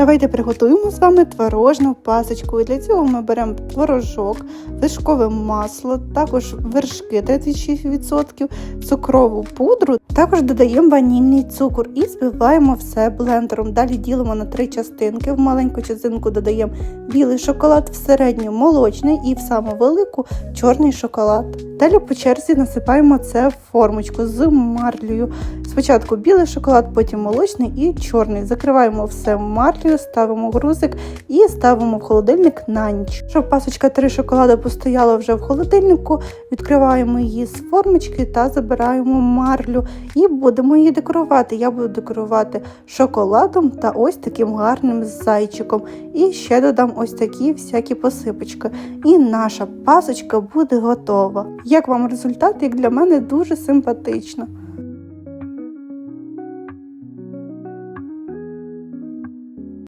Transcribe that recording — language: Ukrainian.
Давайте приготуємо з вами творожну пасочку. І для цього ми беремо творожок, вишкове масло, також вершки 36%, цукрову пудру, також додаємо ванільний цукор і збиваємо все блендером. Далі ділимо на три частинки. В маленьку частинку додаємо білий шоколад, в середню молочний і в саму велику чорний шоколад. Далі по черзі насипаємо це в формочку з марлею. Спочатку білий шоколад, потім молочний і чорний. Закриваємо все марлею, ставимо в грузик і ставимо в холодильник на ніч. Щоб пасочка три шоколади постояла вже в холодильнику, відкриваємо її з формочки та забираємо марлю і будемо її декорувати. Я буду декорувати шоколадом та ось таким гарним зайчиком. І ще додам ось такі всякі посипочки. І наша пасочка буде готова. Як вам результат? Як для мене дуже симпатично.